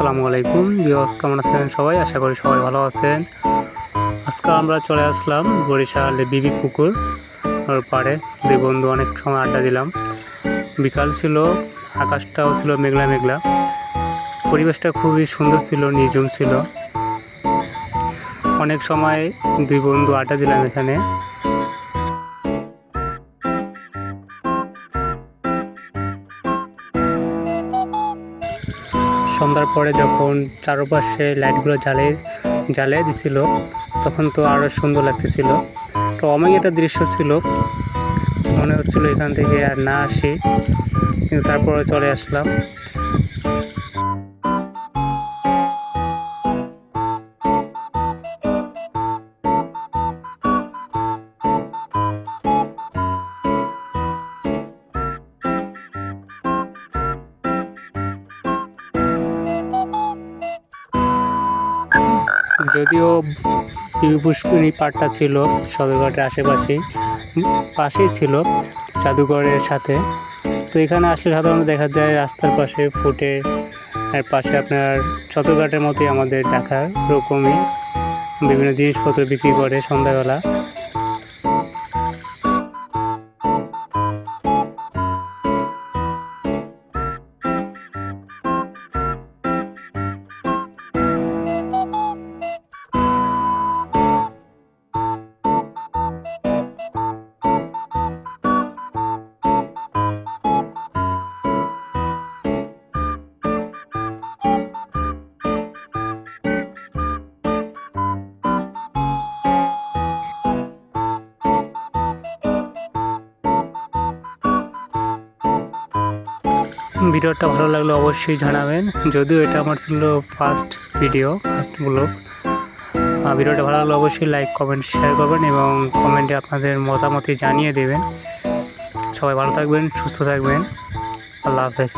আসসালামু আলাইকুম। বিয়স কেমন আছেন সবাই? আশা করি সবাই ভালো আছেন। আজকে আমরা চলে আসলাম বরিশালে বিবি পুকুর ওর পাড়ে। দুই বন্ধু অনেক সময় আড্ডা দিলাম। বিকাল ছিল, আকাশটাও ছিল মেঘলা মেঘলা। পরিবেশটা খুবই সুন্দর ছিল নির্জুম ছিল। অনেক সময় দুই বন্ধু আড্ডা দিলাম এখানে। সন্ধ্যার পরে যখন চারপাশে লাইটগুলো জ্বালে, জ্বালিয়ে দিছিল, তখন তো আরও সুন্দর লাগতেছিল। তো অনেক একটা দৃশ্য ছিল, মনে হচ্ছিল এখান থেকে আর না আসি। কিন্তু তারপরে চলে আসলাম। যদিও পুষ্করী পাড়টা ছিল সদরঘাটের আশেপাশে পাশেই ছিল জাদুঘরের সাথে। তো এখানে আসলে সাধারণত দেখা যায় রাস্তার পাশে ফুটে আর পাশে আপনার সদরঘাটের মতোই আমাদের ঢাকার রকমই। বিভিন্ন জিনিসপত্র বিক্রি করে সন্ধ্যাবেলা। ভিডিওটা ভালো লাগলে অবশ্যই জানাবেন। যদিও এটা আমার ছিল ফার্স্ট ভিডিও ফার্স্ট ব্লগ ভিডিওটা ভালো লাগলে অবশ্যই লাইক কমেন্ট শেয়ার করবেন এবং কমেন্টে আপনাদের মতামতি জানিয়ে দেবেন। সবাই ভালো থাকবেন, সুস্থ থাকবেন। আল্লাহ হাফেজ।